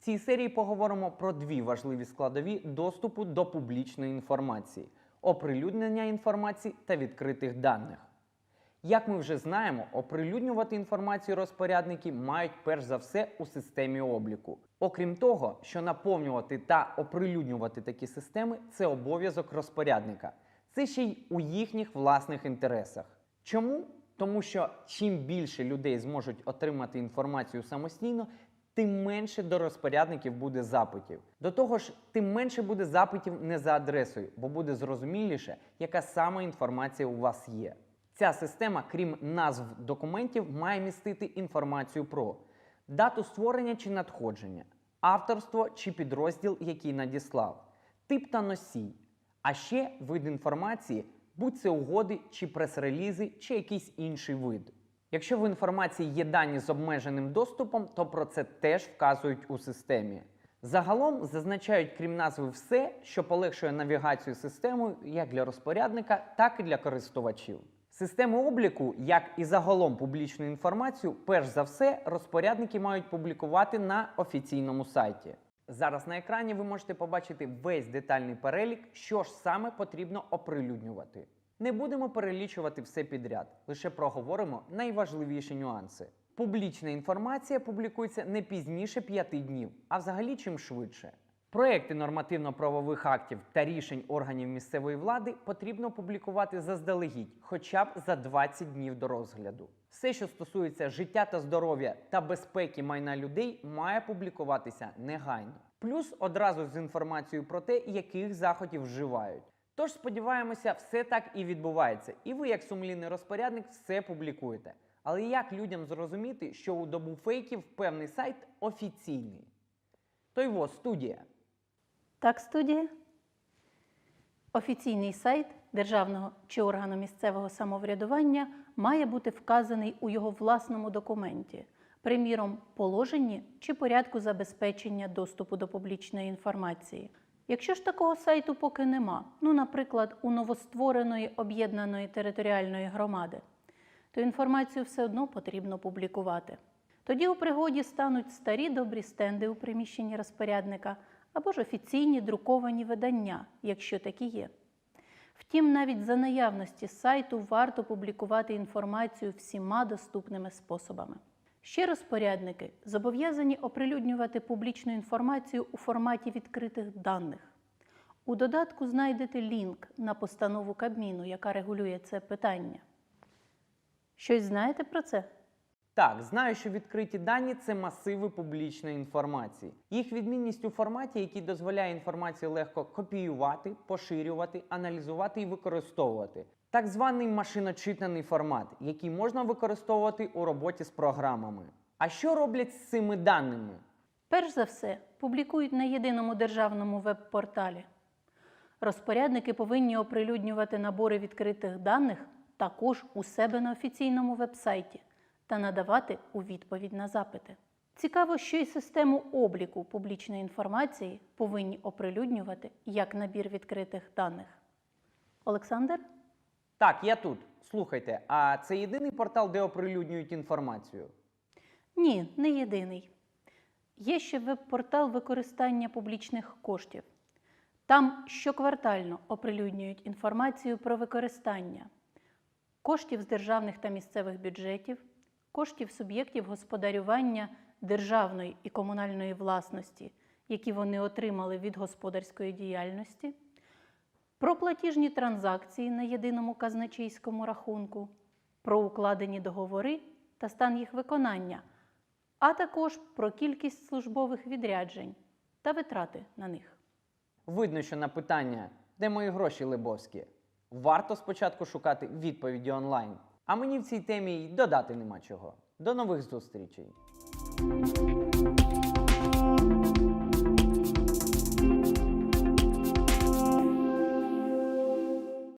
цій серії поговоримо про дві важливі складові доступу до публічної інформації: оприлюднення інформації та відкритих даних. Як ми вже знаємо, оприлюднювати інформацію розпорядники мають перш за все у системі обліку. Окрім того, що наповнювати та оприлюднювати такі системи це обов'язок розпорядника. Це ще й у їхніх власних інтересах. Чому? Тому що чим більше людей зможуть отримати інформацію самостійно, тим менше до розпорядників буде запитів. До того ж, тим менше буде запитів не за адресою, бо буде зрозуміліше, яка саме інформація у вас є. Ця система, крім назв документів, має містити інформацію про дату створення чи надходження, авторство чи підрозділ, який надіслав, тип та носій, а ще вид інформації, будь це угоди чи прес-релізи, чи якийсь інший вид. Якщо в інформації є дані з обмеженим доступом, то про це теж вказують у системі. Загалом зазначають, крім назви, все, що полегшує навігацію системою як для розпорядника, так і для користувачів. Системи обліку, як і загалом публічну інформацію, перш за все, розпорядники мають публікувати на офіційному сайті. Зараз на екрані ви можете побачити весь детальний перелік, що ж саме потрібно оприлюднювати. Не будемо перелічувати все підряд, лише проговоримо найважливіші нюанси. Публічна інформація публікується не пізніше п'яти днів, а взагалі чим швидше. Проекти нормативно-правових актів та рішень органів місцевої влади потрібно публікувати заздалегідь, хоча б за 20 днів до розгляду. Все, що стосується життя та здоров'я та безпеки майна людей, має публікуватися негайно. Плюс одразу з інформацією про те, яких заходів вживають. Тож сподіваємося, все так і відбувається, і ви, як сумлінний розпорядник, все публікуєте. Але як людям зрозуміти, що у добу фейків певний сайт офіційний? То й во студія. Так, студія. Офіційний сайт державного чи органу місцевого самоврядування має бути вказаний у його власному документі, приміром, положенні чи порядку забезпечення доступу до публічної інформації. Якщо ж такого сайту поки нема, ну, наприклад, у новоствореної об'єднаної територіальної громади, то інформацію все одно потрібно публікувати. Тоді у пригоді стануть старі добрі стенди у приміщенні розпорядника або ж офіційні друковані видання, якщо такі є. Втім, навіть за наявності сайту варто публікувати інформацію всіма доступними способами. Ще розпорядники зобов'язані оприлюднювати публічну інформацію у форматі відкритих даних. У додатку знайдете лінк на постанову Кабміну, яка регулює це питання. Щось знаєте про це? Так, знаю, що відкриті дані це масиви публічної інформації. Їх відмінність у форматі, який дозволяє інформацію легко копіювати, поширювати, аналізувати і використовувати. Так званий машиночитаний формат, який можна використовувати у роботі з програмами. А що роблять з цими даними? Перш за все, публікують на єдиному державному веб-порталі. Розпорядники повинні оприлюднювати набори відкритих даних також у себе на офіційному вебсайті та надавати у відповідь на запити. Цікаво, що й систему обліку публічної інформації повинні оприлюднювати як набір відкритих даних. Олександр? Так, я тут. Слухайте, а це єдиний портал, де оприлюднюють інформацію? Ні, не єдиний. Є ще веб-портал використання публічних коштів. Там щоквартально оприлюднюють інформацію про використання коштів з державних та місцевих бюджетів, коштів суб'єктів господарювання державної і комунальної власності, які вони отримали від господарської діяльності, про платіжні транзакції на єдиному казначейському рахунку, про укладені договори та стан їх виконання, а також про кількість службових відряджень та витрати на них. Видно, що на питання, де мої гроші Лебовські, варто спочатку шукати відповіді онлайн. А мені в цій темі й додати нема чого. До нових зустрічей.